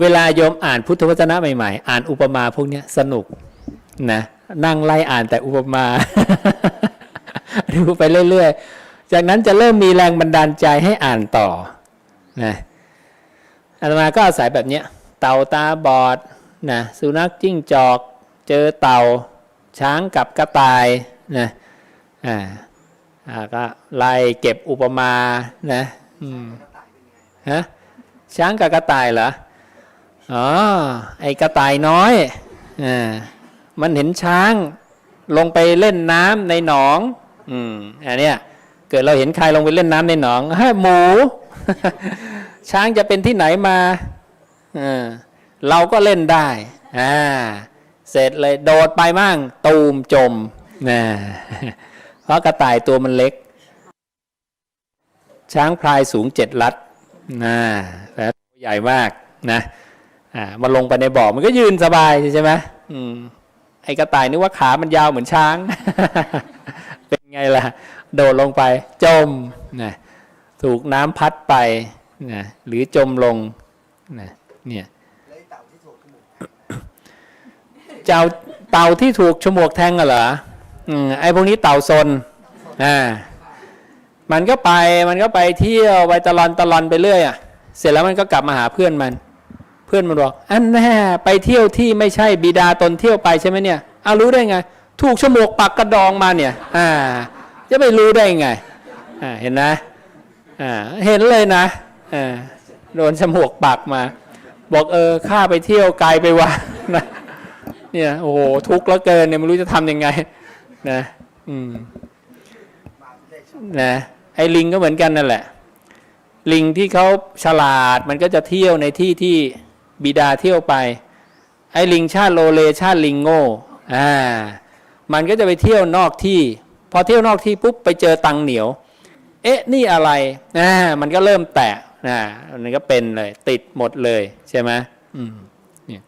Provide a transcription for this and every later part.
เวลาโยมอ่านพุทธวจนะใหม่ๆ อ่านอุปมาพวกเนี้ยสนุกนะนั่งไล่อ่านแต่อุปมาดูไปเรื่อยๆ จากนั้นจะเริ่มมีแรงบันดาลใจให้อ่านต่อนะอาตมาก็อาศัยแบบเนี้ยเต่าตาบอดนะสุนัขจิ้งจอก เจอเต่าช้างกับกระต่ายนะอ่าก็ไล่เก็บอุปมานะฮะช้างกับกระต่ายเหรอ อ๋อไอกระต่ายน้อยอ่ามันเห็นช้างลงไปเล่นน้ำในหนอง อืมอันเนี้ยเกิดเราเห็นใครลงไปเล่นน้ำในหนองฮ้หมู ช้างจะเป็นที่ไหนมาเออเราก็เล่นได้อ่าเสร็จเลยโดดไปมั่งตูมจมนะเพราะกระต่ายตัวมันเล็ก ช้างพลายสูงเจ็ดลัดนะแต่ใหญ่มากนะ อ่ามันลงไปในบ่อมันก็ยืนสบายใช่ไหมอืมไอ้กระต่ายนึกว่าขามันยาวเหมือนช้าง เป็นไงล่ะ โดดลงไป จมนะถูกน้ำพัดไปนะหรือจมลงนะเนี่ยเจ้าเต่าที่ถูกฉมวกแทงเหรออืมไอ้พวกนี้เต่าซนอ่ามันก็ไปมันก็ไปเที่ยวไปตะลอนตะลอนไปเรื่อยอะ เสร็จแล้วมันก็กลับมาหาเพื่อนมัน เพื่อนมันบอกอันแน่ไปเที่ยวที่ไม่ใช่บิดาตนเที่ยวไปใช่ไหมเนี่ยเอารู้ได้ไง ถูกฉมวกปักกระดองมาเนี่ย อ่า จะไม่รู้ได้ไง อ่าเห็นนะ อ่าเห็นเลยนะอ่าโดนฉมวกปักมา บอกเออข้าไปเที่ยวไกลไปวานะเนี่ยโอ้โหทุกข์แล้วเกินเนี่ยไม่รู้จะทำยังไง นะ อืมนะไอ้ลิงก็เหมือนกันนั่นแหละ ลิงที่เขาฉลาดมันก็จะเที่ยวในที่ที่ บิดาเที่ยวไป ไอ้ลิงชาติโลเลชาติลิงโง่อ่ามันก็จะไปเที่ยวนอกที่ พอเที่ยวนอกที่ปุ๊บไปเจอตังเหนียว เอ๊ะนี่อะไรอ่ามันก็เริ่มแตะอ่ามันก็เป็นเลย ติดหมดเลยใช่ไหมอืมเนี่ย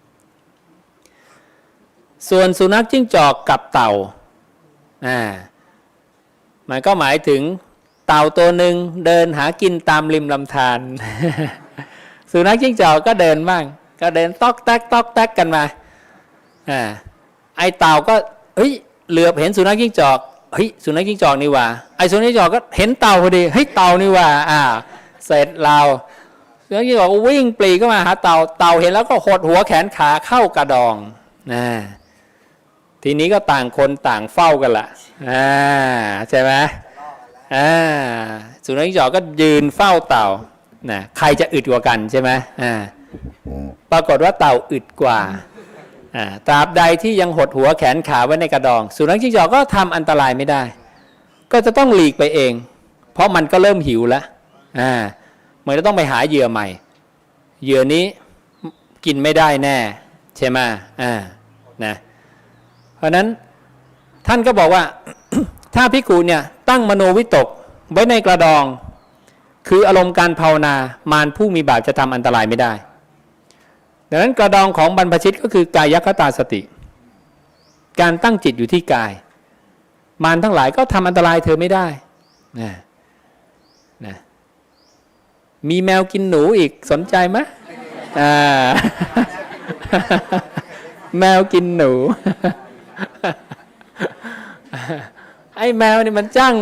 ส่วนสุนัขจิ้งจอกกับเต่าอ่ามันก็หมายถึงเต่าตัวหนึ่งเดินหากินตามริมลำธารสุนัขจิ้งจอกก็เดินบ้าง ก็เดินตอกแตกตอกแตกกันมาอ่าไอเต่าก็เฮ้ยเหลือบเห็นสุนัขจิ้งจอกเฮ้ยสุนัขจิ้งจอกนี่ว่าไอสุนัขจิ้งจอกก็เห็นเต่าพอดีเฮ้ยเต่านี่ว่าอ่าเสร็จเราสุนัขจิ้งจอกก็วิ่งปรีเข้ามาหาเต่าเต่าเห็นแล้วก็หดหัวแขนขาเข้ากระดองนะทีนี้ก็ต่างคนต่างเฝ้ากันละอ่าใช่ไหมอ่าสุนัขจิ้งจอกก็ยืนเฝ้าเต่านะใครจะอึดกว่ากันใช่ไหมอ่า ปรากฏว่าเต่าอึดกว่าตราบใดที่ยังหดหัวแขนขาไว้ในกระดอง สุนัขจิ้งจอกก็ทำอันตรายไม่ได้ ก็จะต้องหลีกไปเอง เพราะมันก็เริ่มหิวแล้วอ่ามันจะต้องไปหาเหยื่อใหม่ เหยื่อนี้กินไม่ได้แน่ ใช่ไหมอ่านะเพราะฉะนั้นท่านก็บอกว่า ถ้าพิกูเนี่ยตั้งมโนวิตกไว้ในกระดอง คืออารมณ์การภาวนามารผู้มีบาปจะทำอันตรายไม่ได้ ดังนั้นกระดองของบรรพชิตก็คือกายคตาสติ การตั้งจิตอยู่ที่กาย มารทั้งหลายก็ทำอันตรายเธอไม่ได้นะนะมีแมวกินหนูอีกสนใจไหมอ่าแมวกินหนู ไอ้แมวนี่มันจ้าง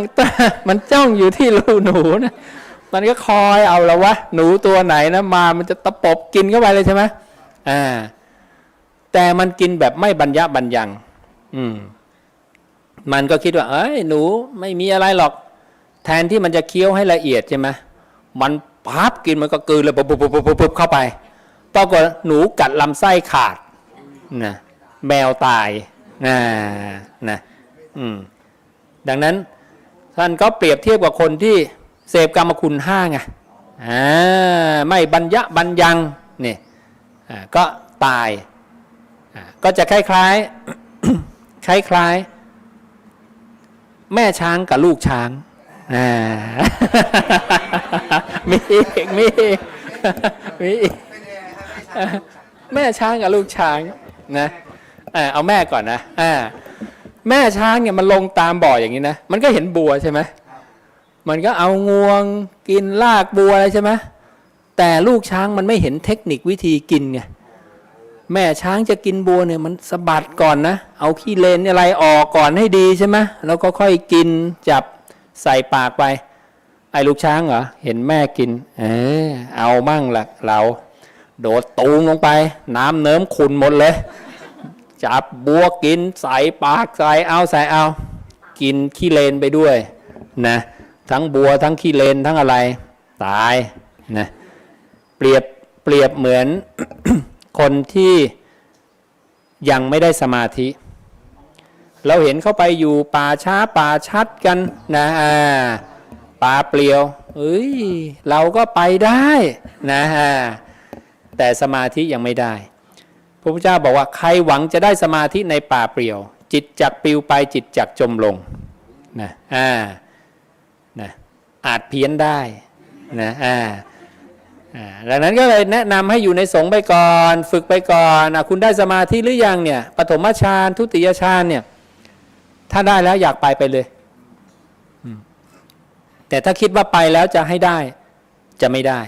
มันจ้องอยู่ที่รูหนูนะมันก็คอยเอาแล้ววะ หนูตัวไหนนะมา มันจะตะปบกินเข้าไปเลยใช่ไหม อ่าแต่มันกินแบบไม่บรรยะบรรยัง อืม มันก็คิดว่า เอ้ยหนูไม่มีอะไรหรอก แทนที่มันจะเคี้ยวให้ละเอียดใช่ไหมมันพับกินมันก็กืนเลยปุ๊บปุ๊บปุ๊บปุ๊บปุบเข้าไปปรากฏหนูกัดลำไส้ขาดนะแมวตายนะนะอืมดังนั้นท่านก็เปรียบเทียบกับคนที่เสพกรรมคุณห้าไงอ่าไม่บรรยะบรรยังนี่อ่า ก็ตายก็จะคล้ายๆคล้ายๆแม่ช้างกับลูกช้างมีอีกมีอีกมีอีกแม่ช้างกับลูกช้างนะเอาแม่ก่อนนะแม่ช้างเนี่ยมันลงตามบ่ออย่างนี้นะมันก็เห็นบัวใช่ไหมมันก็เอางวงกินรากบัวอะไรใช่ไหม แต่ลูกช้างมันไม่เห็นเทคนิควิธีกินไงแม่ช้างจะกินบัวเนี่ยมันสะบัดก่อนนะ เอาขี้เลนอะไรออกก่อนให้ดีใช่ไหมแล้วก็ค่อยกินจับใส่ปากไป ไอ้ลูกช้างเหรอเห็นแม่กิน เออเอามั่งละเรา โดดตูมลงไป น้ำเนิ้มขุนหมดเลย จับบัวกินใส่ปากใส่เอาใส่เอา กินขี้เลนไปด้วยนะทั้งบัวทั้งขี้เลนทั้งอะไร ตายนะ เปรียบเปรียบเหมือนคนที่ยังไม่ได้สมาธิ เราเห็นเข้าไปอยู่ป่าช้าป่าชัดกันนะอ่าป่าเปลี่ยวเอ้ยเราก็ไปได้นะฮะแต่สมาธิยังไม่ได้ พระพุทธเจ้าบอกว่าใครหวังจะได้สมาธิในป่าเปลี่ยว จิตจักปลิวไปจิตจักจมลงนะอ่านะอาจเพี้ยนได้นะอ่า ดังนั้นก็เลยแนะนำให้อยู่ในสงฆ์ไปก่อน ฝึกไปก่อนอคุณได้สมาธิหรือยังเนี่ยปฐมฌานทุติยฌานเนี่ยถ้าได้แล้วอยากไปไปเลยแต่ถ้าคิดว่าไปแล้วจะให้ได้จะไม่ได้